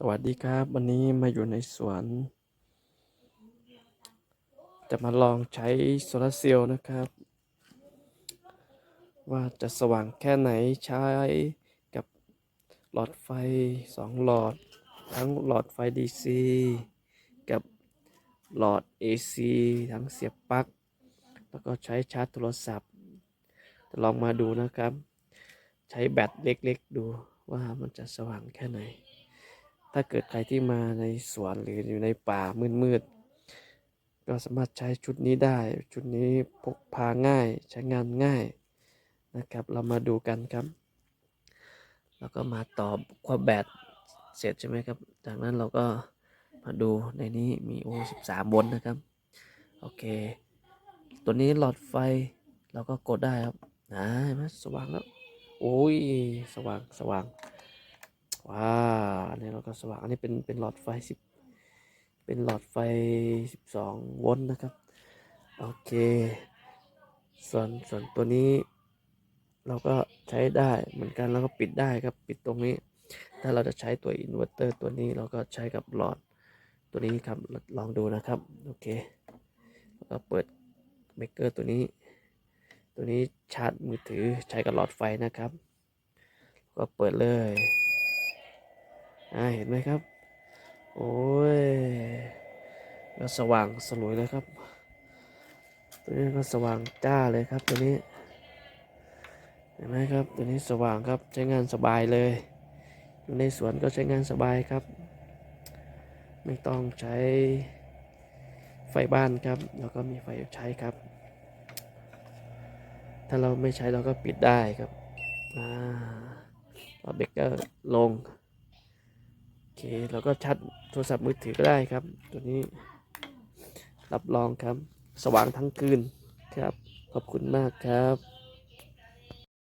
สวัสดีครับ วันนี้มาอยู่ในสวน จะมาลองใช้โซลาร์เซลล์นะครับ ว่าจะสว่างแค่ไหนใช้กับหลอดไฟสองหลอด ทั้งหลอดไฟ DC กับหลอด AC ทั้งเสียบปลั๊กแล้วก็ใช้ชาร์จโทรศัพท์ลองมาดูนะครับ ใช้แบตเล็กๆดูว่ามันจะสว่างแค่ไหน ถ้าเกิดใครที่มาในสวนหรืออยู่ในป่ามืดๆก็สามารถใช้ชุดนี้ได้ ชุดนี้พกพาง่ายใช้งานง่ายนะครับ เรามาดูกันครับ แล้วก็มาตอบความแบตเสร็จใช่ไหมครับ จากนั้นเราก็มาดูในนี้มีโอ13โวลต์นะครับ โอเค ตัวนี้หลอดไฟเราก็กดได้ครับนะเห็นไหมสว่างแล้ว โอ้ย สว่างสว่าง ว้าอันนี้เราก็สว่าง อันนี้เป็นเป็นหลอดไฟสิบเป็นหลอดไฟสิบสองโวลต์นะครับ โอเค ส่วนส่วนตัวนี้เราก็ใช้ได้เหมือนกันแล้วก็ปิดได้ครับปิดตรงนี้ ถ้าเราจะใช้ตัวอินเวอร์เตอร์ตัวนี้เราก็ใช้กับหลอดตัวนี้ครับลองดูนะครับ โอเคแล้วก็เปิดเบรกเกอร์ตัวนี้ ตัวนี้ชาร์จมือถือใช้กับหลอดไฟนะครับ ก็เปิดเลย อ่าเห็นไหมครับ โอ้ยก็สว่างสลวยเลยครับ ตัวนี้ก็สว่างจ้าเลยครับตัวนี้ เห็นไหมครับ ตัวนี้สว่างครับใช้งานสบายเลยอยู่ในสวนก็ใช้งานสบายครับ ไม่ต้องใช้ไฟบ้านครับ แล้วก็มีไฟใช้ครับ ถ้าเราไม่ใช้เราก็ปิดได้ครับอ่าเราเบรกเกอร์ลง เคเราก็ชัดโทรศัพท์มือถือก็ได้ครับ ตัวนี้รับรองครับ สว่างทั้งคืนครับ ขอบคุณมากครับ